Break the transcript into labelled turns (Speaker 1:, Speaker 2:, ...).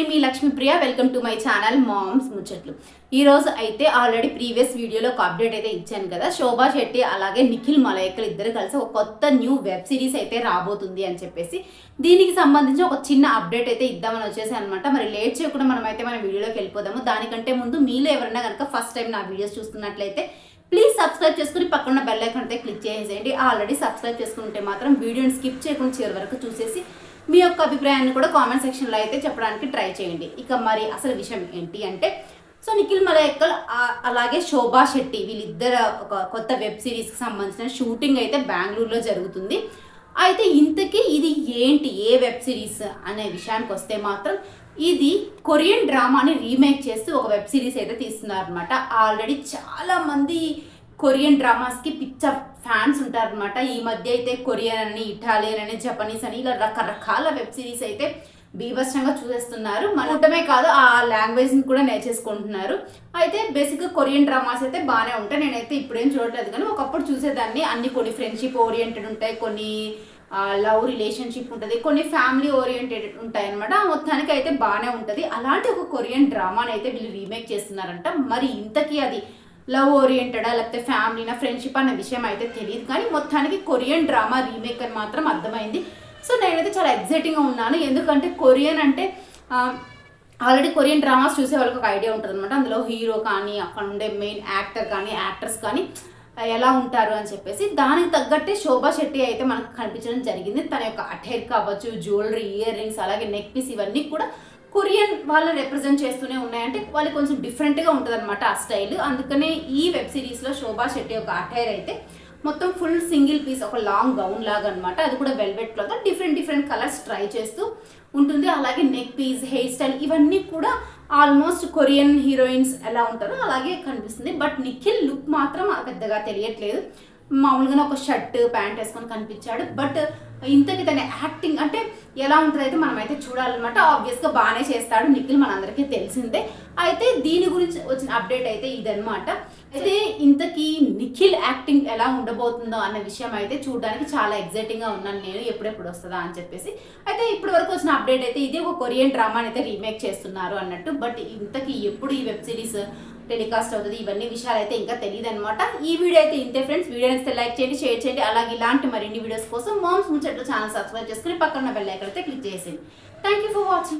Speaker 1: నేను మీ Lakshmipriya welcome to my channel moms ముచ్చట్లు. ఈరోజు అయితే ఆల్రెడీ ప్రీవియస్ వీడియోలో ఒక అప్డేట్ అయితే ఇచ్చాను కదా. శోభా శెట్టి అలాగే నిఖిల్ మలయకల్ ఇద్దరు కలిసి ఒక కొత్త న్యూ వెబ్ సిరీస్ అయితే రాబోతుంది అని చెప్పేసి దీనికి సంబంధించి ఒక చిన్న అప్డేట్ అయితే ఇద్దామని వచ్చేసి అనమాట మరి లేట్ చేయకుండా మనం అయితే మన వీడియోలోకి వెళ్ళిపోదాము. దానికంటే ముందు మీలో ఎవరైనా కనుక ఫస్ట్ టైం నా వీడియోస్ చూస్తున్నట్లయితే ప్లీజ్ సబ్స్క్రైబ్ చేసుకుని పక్కన బెల్ ఐకాన్ అయితే క్లిక్ చేసేయండి. ఆల్రెడీ సబ్స్క్రైబ్ చేసుకుంటే మాత్రం వీడియోని స్కిప్ చేయకుండా చివరి వరకు చూసేసి మీ యొక్క అభిప్రాయాన్ని కూడా కామెంట్ సెక్షన్లో అయితే చెప్పడానికి ట్రై చేయండి. ఇక మరి అసలు విషయం ఏంటి అంటే సో నిఖిల్ మలయక్కల్ అలాగే శోభా శెట్టి వీళ్ళిద్దరు ఒక కొత్త వెబ్ సిరీస్కి సంబంధించిన షూటింగ్ అయితే బెంగళూరులో జరుగుతుంది. అయితే ఇంతకీ ఇది ఏంటి? ఏ వెబ్ సిరీస్ అనే విషయానికి వస్తే మాత్రం ఇది కొరియన్ డ్రామాని రీమేక్ చేస్తూ ఒక వెబ్ సిరీస్ అయితే తీస్తున్నారు అనమాట ఆల్రెడీ చాలామంది కొరియన్ డ్రామాస్కి పిచ్చ ఫ్యాన్స్ ఉంటారనమాట ఈ మధ్య అయితే కొరియన్ అని ఇటాలియన్ అని జపనీస్ అని ఇలా రకరకాల వెబ్ సిరీస్ అయితే బీభత్సంగా చూసేస్తున్నారు. మన కాదు ఆ లాంగ్వేజ్ని కూడా నేర్చేసుకుంటున్నారు. అయితే బేసిక్గా కొరియన్ డ్రామాస్ అయితే బాగానే ఉంటాయి. నేనైతే ఇప్పుడేం చూడలేదు కానీ ఒకప్పుడు చూసేదాన్ని. అన్ని కొన్ని ఫ్రెండ్షిప్ ఓరియంటెడ్ ఉంటాయి కొన్ని లవ్ రిలేషన్షిప్ ఉంటుంది కొన్ని ఫ్యామిలీ ఓరియంటెడ్ ఉంటాయి అనమాట మొత్తానికి అయితే బాగానే ఉంటుంది. అలాంటి ఒక కొరియన్ డ్రామాని అయితే వీళ్ళు రీమేక్ చేస్తున్నారంట. మరి ఇంతకీ అది లవ్ ఓరియంటెడా లేకపోతే ఫ్యామిలీనా ఫ్రెండ్షిప్ అన్న విషయం అయితే తెలియదు కానీ మొత్తానికి కొరియన్ డ్రామా రీమేక్ అని మాత్రం అర్థమైంది. సో నేనైతే చాలా ఎగ్జైటింగ్గా ఉన్నాను. ఎందుకంటే కొరియన్ అంటే ఆల్రెడీ కొరియన్ డ్రామాస్ చూసే వాళ్ళకి ఒక ఐడియా ఉంటుంది అనమాట అందులో హీరో కానీ అక్కడ ఉండే మెయిన్ యాక్టర్ కానీ యాక్టర్స్ కానీ ఎలా ఉంటారు అని చెప్పేసి దానికి తగ్గట్టే శోభా శెట్టి అయితే మనకు కనిపించడం జరిగింది. తన యొక్క అటైర్ కావచ్చు జ్యువెలరీ ఇయర్ రింగ్స్ అలాగే నెక్ పీస్ ఇవన్నీ కూడా కొరియన్ వాళ్ళు రిప్రజెంట్ చేస్తూనే ఉన్నాయంటే వాళ్ళు కొంచెం డిఫరెంట్గా ఉంటుంది అనమాట ఆ స్టైల్. అందుకనే ఈ వెబ్ సిరీస్లో శోభా శెట్టి యొక్క అటైర్ అయితే మొత్తం ఫుల్ సింగిల్ పీస్ ఒక లాంగ్ గౌన్ లాగా అనమాట అది కూడా velvet cloth different different colours try చేస్తూ ఉంటుంది. అలాగే నెక్ పీస్ హెయిర్ స్టైల్ ఇవన్నీ కూడా ఆల్మోస్ట్ కొరియన్ హీరోయిన్స్ ఎలా ఉంటారో అలాగే కనిపిస్తుంది. బట్ నిఖిల్ లుక్ మాత్రం పెద్దగా తెలియట్లేదు. మామూలుగానే ఒక షర్ట్ ప్యాంట్ వేసుకొని కనిపించాడు. బట్ ఇంతకి తన యాక్టింగ్ అంటే ఎలా ఉంటుందైతే మనమైతే మనం అయితే చూడాలన్నమాట ఆబ్వియస్గా బాగానే చేస్తాడు. నిఖిల్ మనందరికీ తెలిసిందే. అయితే దీని గురించి వచ్చిన అప్డేట్ అయితే ఇదన్నమాట. అయితే ఇంతకీ నిఖిల్ యాక్టింగ్ ఎలా ఉండబోతుందో అన్న విషయం అయితే చూడడానికి చాలా ఎగ్జైటింగ్గా ఉన్నాను నేను. ఎప్పుడెప్పుడు వస్తుందా అని చెప్పేసి. అయితే ఇప్పటి వరకు వచ్చిన అప్డేట్ అయితే ఇది ఒక కొరియన్ డ్రామాని అయితే రీమేక్ చేస్తున్నారు అన్నట్టు. బట్ ఇంతకీ ఎప్పుడు ఈ వెబ్ సిరీస్ టెలికాస్ట్ అవుతుంది. ఇవన్నీ విషయాలు అయితే ఇంకా తెలియదు అనమాట ఈ వీడియో అయితే ఇంతే ఫ్రెండ్స్. వీడియో నచ్చితే లైక్ చేయండి షేర్ చేయండి. అలాగే ఇలాంటి మరిన్ని వీడియోస్ కోసం మామ్స్ ముచ్చట్లు ఛానల్ సబ్స్క్రైబ్ చేసుకుని పక్కన బెల్ అయితే క్లిక్ చేసేయండి. Thank you for watching